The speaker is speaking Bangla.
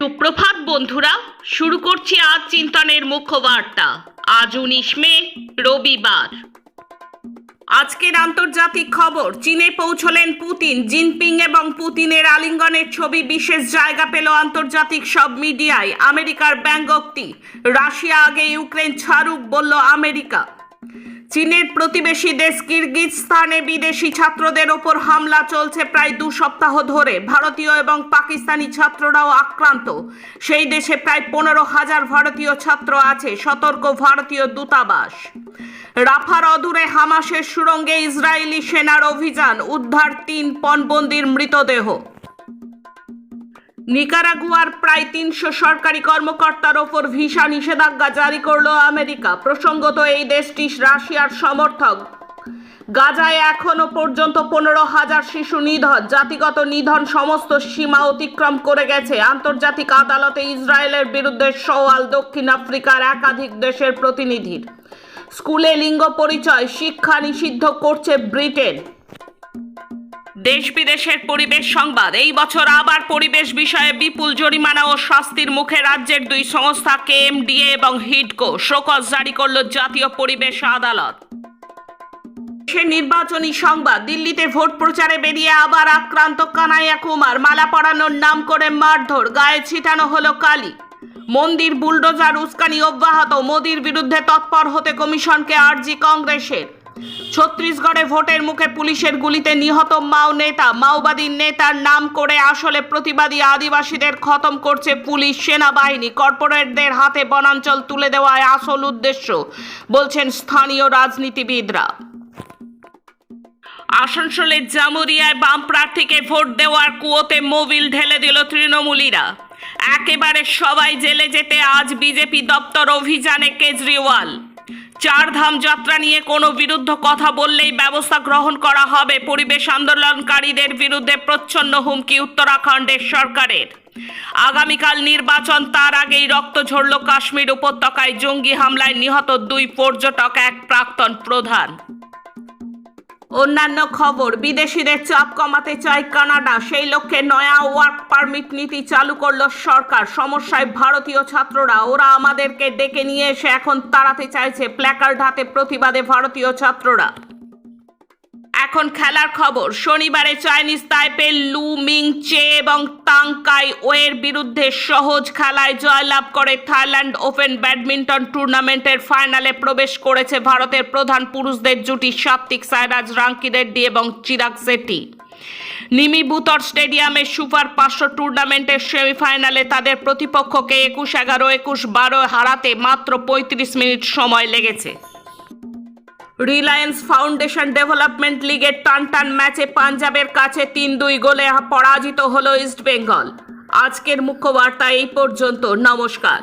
সুপ্রভাত, বন্ধুরা। শুরু করছি আজ চিন্তনের মুখ্য বার্তা আজ উনিশ মে, রবিবার। আজকের আন্তর্জাতিক খবর, চীনে পৌঁছলেন পুতিন। জিনপিং এবং পুতিনের আলিঙ্গনের ছবি বিশেষ জায়গা পেল আন্তর্জাতিক সব মিডিয়ায়। আমেরিকার ব্যঙ্গোক্তি রাশিয়া আগে ইউক্রেন ছাড়ুক, বলল আমেরিকা। চীনের প্রতিবেশী দেশ কিরগিজস্তানে বিদেশি ছাত্রদের ওপর হামলা চলছে প্রায় দু সপ্তাহ ধরে। ভারতীয় এবং পাকিস্তানি ছাত্ররাও আক্রান্ত। সেই দেশে প্রায় পনেরো হাজার ভারতীয় ছাত্র আছে। সতর্ক ভারতীয় দূতাবাস। রাফার অদূরে হামাসের সুরঙ্গে ইসরায়েলি সেনার অভিযান। উদ্ধার তিন পণবন্দির মৃতদেহ। নিকারাগুয়ার প্রায় তিনশো সরকারি কর্মকর্তার ওপর ভিসা নিষেধাজ্ঞা জারি করল আমেরিকা। প্রসঙ্গত, এই দেশটি রাশিয়ার সমর্থক। গাজায় এখনও পর্যন্ত পনেরো হাজার শিশু নিধন। জাতিগত নিধন সমস্ত সীমা অতিক্রম করে গেছে। আন্তর্জাতিক আদালতে ইসরায়েলের বিরুদ্ধে সওয়াল দক্ষিণ আফ্রিকার একাধিক দেশের প্রতিনিধির। স্কুলে লিঙ্গ পরিচয় শিক্ষা নিষিদ্ধ করছে ব্রিটেন। দেশ বিদেশের পরিবেশ সংবাদ। এই বছর আবার পরিবেশ বিষয়ে বিপুল জরিমানা ও শাস্তির মুখে রাজ্যের দুই সংস্থা কেএমডিএ এবং হিডকো শোকজ জারি করল জাতীয় পরিবেশ আদালত। নির্বাচনী সংবাদ, দিল্লিতে ভোট প্রচারে বেরিয়ে আবার আক্রান্ত কানাইয়া কুমার। মালা পরানোর নাম করে মারধর, গায়ে ছিটানো হলো কালি। মন্দির বুলডোজার উস্কানি অব্যাহত, মোদির বিরুদ্ধে তৎপর হতে কমিশনকে আর্জি কংগ্রেসের। ছত্তিশগড়ে ভোটের মুখে পুলিশের গুলিতে নিহত মাও নেতা, মাওবাদী নেতার নাম করে আসলে প্রতিবাদী আদিবাসীদের খতম করছে পুলিশ সেনাবাহিনী। কর্পোরেটদের হাতে বনাঞ্চল তুলে দেওয়ায় আসল উদ্দেশ্য, বলছেন স্থানীয় রাজনীতিবিদরা। আসানসোলের জামুরিয়ায় বাম প্রার্থীকে ভোট দেওয়ার কুয়োতে মোবিল ঢেলে দিল তৃণমূলীরা। একেবারে সবাই জেলে যেতে আজ বিজেপি দপ্তর অভিযানে কেজরিওয়াল। চারধাম যাত্রা নিয়ে কোনো বিরুদ্ধ কথা বললেই ব্যবস্থা গ্রহণ করা হবে। পরিবেশ আন্দোলনকারীদের বিরুদ্ধে প্রচ্ছন্ন হুমকি উত্তরাখণ্ডের সরকারের। আগামীকাল নির্বাচন, তার আগেই রক্ত ঝরল কাশ্মীর উপত্যকায় জঙ্গি হামলায় নিহত দুই পর্যটক, এক প্রাক্তন প্রধান। অন্যান্য খবর, বিদেশিদের চাপ কমাতে চায় কানাডা। সেই লক্ষ্যে নয়া ওয়ার্ক পারমিট নীতি চালু করল সরকার। সমস্যায় ভারতীয় ছাত্ররা, ওরা আমাদেরকে ডেকে নিয়ে এসে এখন তাড়াতে চাইছে। প্ল্যাকার্ড হাতে প্রতিবাদে ভারতীয় ছাত্ররা। এখন খেলার খবর। শনিবারে চাইনিজ তাইপে লু মিং চে এবং তাং কাই ওয়ের বিরুদ্ধে সহজ খেলায় জয়লাভ করে থাইল্যান্ড ওপেন ব্যাডমিন্টন টুর্নামেন্টের ফাইনালে প্রবেশ করেছে ভারতের প্রধান পুরুষদের জুটি সাত্বিক সাইরাজ, রাঙ্কি রেড্ডি এবং চিরাগ শেট্টি। নিমি বুতর স্টেডিয়ামে সুপার পাঁচশো টুর্নামেন্টের সেমিফাইনালে তাদের প্রতিপক্ষকে একুশ এগারো, একুশ বারো হারাতে মাত্র পঁয়ত্রিশ মিনিট সময় লেগেছে। রিলায়েন্স ফাউন্ডেশন ডেভেলপমেন্ট লিগের টান টান ম্যাচে পাঞ্জাবের কাছে তিন দুই গোলে পরাজিত হলো ইস্টবেঙ্গল আজকের মুখ্য বার্তা এই পর্যন্ত। নমস্কার।